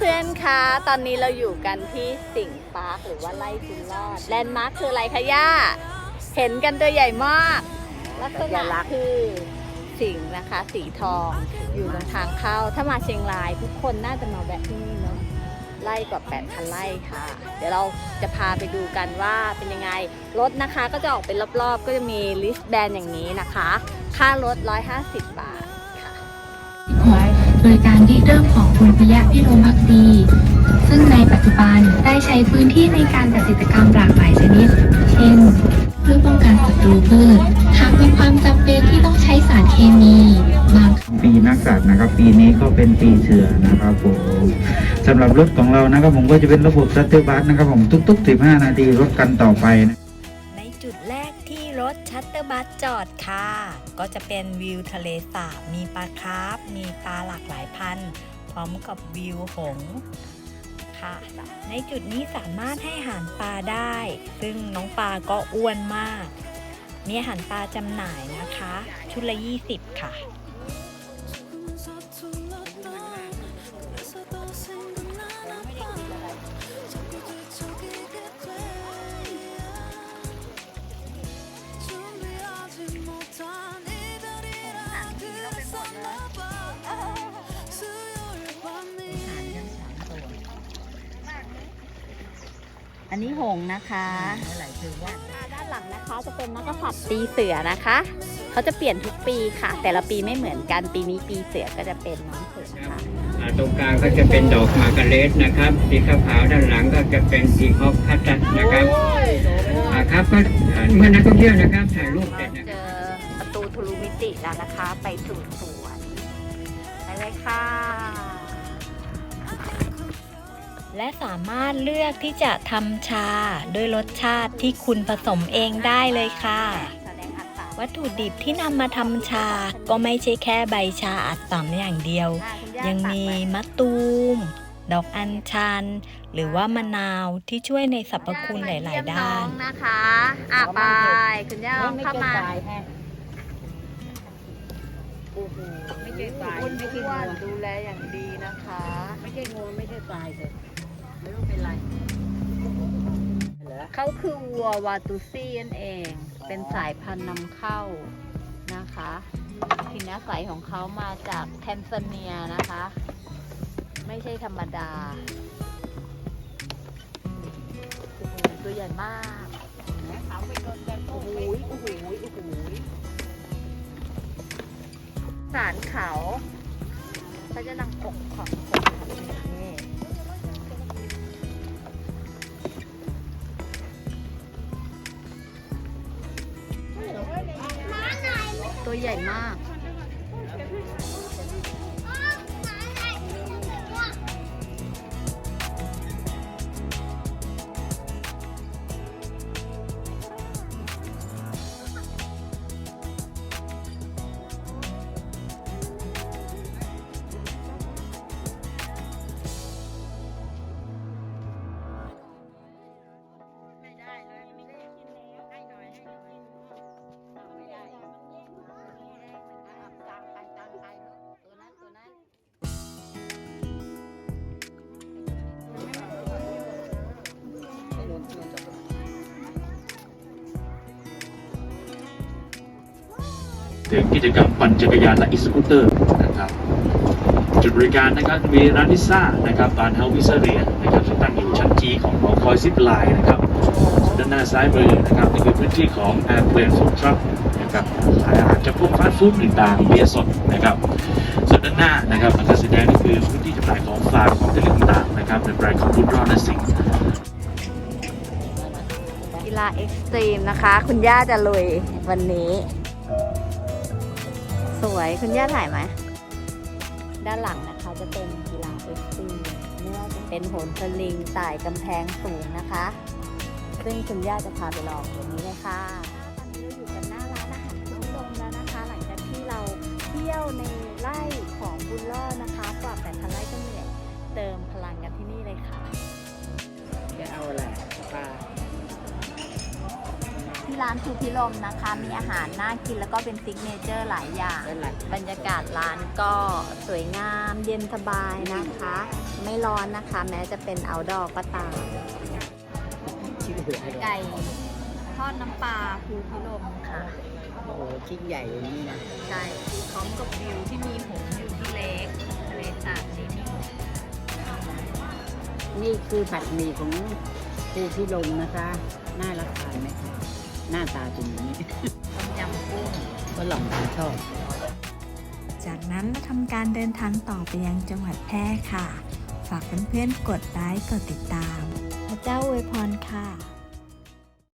เพื่อนคะ ตอนนี้เราอยู่กันที่สิงห์ปาร์คหรือว่าไร่คุณรอด แลนด์มาร์คคืออะไรคะย่า เห็นกันตัวใหญ่มาก ลักษณะคือสิงห์นะคะ สีทอง อยู่ตรงทางเข้า ถ้ามาเชียงรายทุกคนน่าจะมาแวะที่นี่เนาะ ไล่กว่า8คันไล่ค่ะ เดี๋ยวเราจะพาไปดูกันว่าเป็นยังไง รถนะคะก็จะออกเป็นรอบๆ ก็จะมีลิสต์แบนอย่างนี้นะคะ ค่ารถ 150 บาทค่ะ โดยการริเริ่มของ คุณปิยะพิรมพักดี ซึ่งในปัจจุบันได้ใช้พื้นที่ในการจัดกิจกรรมหลากหลายชนิด เช่นเพื่อป้องกันศัตรูพืชหากมีความจำเป็นที่ต้องใช้สารเคมีบางปีนักสัตว์นะครับ ปีนี้ก็เป็นปีเสือนะครับผมสำหรับรถของเรานะครับผมก็จะเป็นระบบสเตอร์บัสนะครับผมทุก ๆ 15 นาทีรถกันต่อไปนะในจุดแรกที่รถชัตเตอร์บัสจอดค่ะ ก็จะเป็นวิวทะเลสาบมีปลาคาร์ฟมีปลาหลากหลายพันธุ์พ ร้อมกับวิวหงค่ะ ในจุดนี้สามารถให้อาหารปลาได้ ซึ่งน้องปลาก็อ้วนมาก มีอาหารปลาจำหน่ายนะคะ ชุดละ 20 ค่ะ อันนี้หงส์นะคะด้านหลังนะคะจะเป็นนักกษัตริย์ปีเสือนะคะ เขาจะเปลี่ยนทุกปีค่ะ แต่ละปีไม่เหมือนกันปีนี้ปีเสือก็จะเป็นน้องเสือค่ะอ่าตรงกลางก็จะเป็นดอกมาการ์เรตนะครับสีขาวๆด้านหลังก็จะเป็นสีฮอกพัตนะครับอ่าครับก็อ่าเมื่อนักท่องเที่ยวนะครับถ่ายรูปเสร็จนะเจอประตูทะลุมิติแล้วนะคะ ไปสู่สวนไปเลยค่ะ และสามารถเลือกที่จะทำชาด้วยรสชาติที่คุณผสมเองได้เลยค่ะแสดงอัตราวัตถุดิบที่นำมาทำชาก็ไม่ใช่แค่ใบชาอัดสำอย่างเดียว ยังมีมะตูม ดอกอัญชัน หรือว่ามะนาวที่ช่วยในสรรพคุณหลาย ๆ ด้านนะคะอะไปคุณย่าลองเข้ามาโอ้โหไม่ใช่ตายอ้วนไม่ใช่อ้วงันวดูแลอย่างดีนะคะ ไม่ใช่งัวไม่ใช่ตายเลย ไม่รู้เป็นไรเขาคือวัววาตูซี่นั่นเอง เป็นสายพันธุ์นำเข้านะคะถิ่นอาศัยของเขามาจากแทนซาเนียนะคะ ไม่ใช่ธรรมดา ตัวใหญ่มากโอ้โหโอ้โหโอ้โหสารเขาเขาจะนังกกของ ใหญ่มาก ถึงกิจกรรมปั่นจักรยานและอีสกูตเตอร์นะครับจุดบริการนะครับมีร้านพิซซ่านะครับบานเฮาพิซซ่าเรียนะครับซึ่งตั้งอยู่ชั้นจีของหอคอยซิปไลน์นะครับด้านหน้าซ้ายมือนะครับนี่คือพื้นที่ของแอร์เพลนฟู้ดทรัคนะครับขายอาหารจำพวกฟาสต์ฟู้ดต่างๆเบียร์สดนะครับส่วนด้านหน้านะครับมันก็แสดงนี่คือพื้นที่จำหน่ายของฝากของที่ระลึกต่างๆนะครับในแบรนด์ของบุญรอดและสิงกีฬาเอ็กซ์ตรีมนะคะ คุณย่าจะลุยวันนี้ สวยคุณย่าถ่ายไหมด้านหลังนะคะจะเป็นกีฬาเอ็กซ์ตรีมไม่ว่าจะเป็นโหนสลิงต่ายกำแพงสูงนะคะ ซึ่งคุณย่าจะพาไปลองตรงนี้เลยค่ะ รปลาที่ร้านร้านภูพิลมนะคะ มีอาหารน่ากินแล้วก็เป็นซิกเนเจอร์หลายอย่างเป็นหลักบรรยากาศร้านก็สวยงามเย็นสบายนะคะ ไม่ร้อนนะคะ แม้จะเป็นเอาดอก็ตามชื่ออะไรไก่ทอดน้ำปลาภูพิลมค่ะ โอ้โหชิ้นใหญ่อย่างนี้นะ ใช่พร้อมกับวิวที่มีหงส์อยู่ที่เล็กทะเลสาบที่มีหงส์นี่คือผัดหมี่ของภูพิลมนะคะ น่ารับทานไหมคะ หน้าตาเป็นอย่างนี้ต้มยำกุ้งก็หล่อมทานชอบ จากนั้นเราทำการเดินทางต่อไปยังจังหวัดแพร่ค่ะ ฝากเพื่อนๆกดไลค์กดติดตาม พระเจ้าอวยพรค่ะ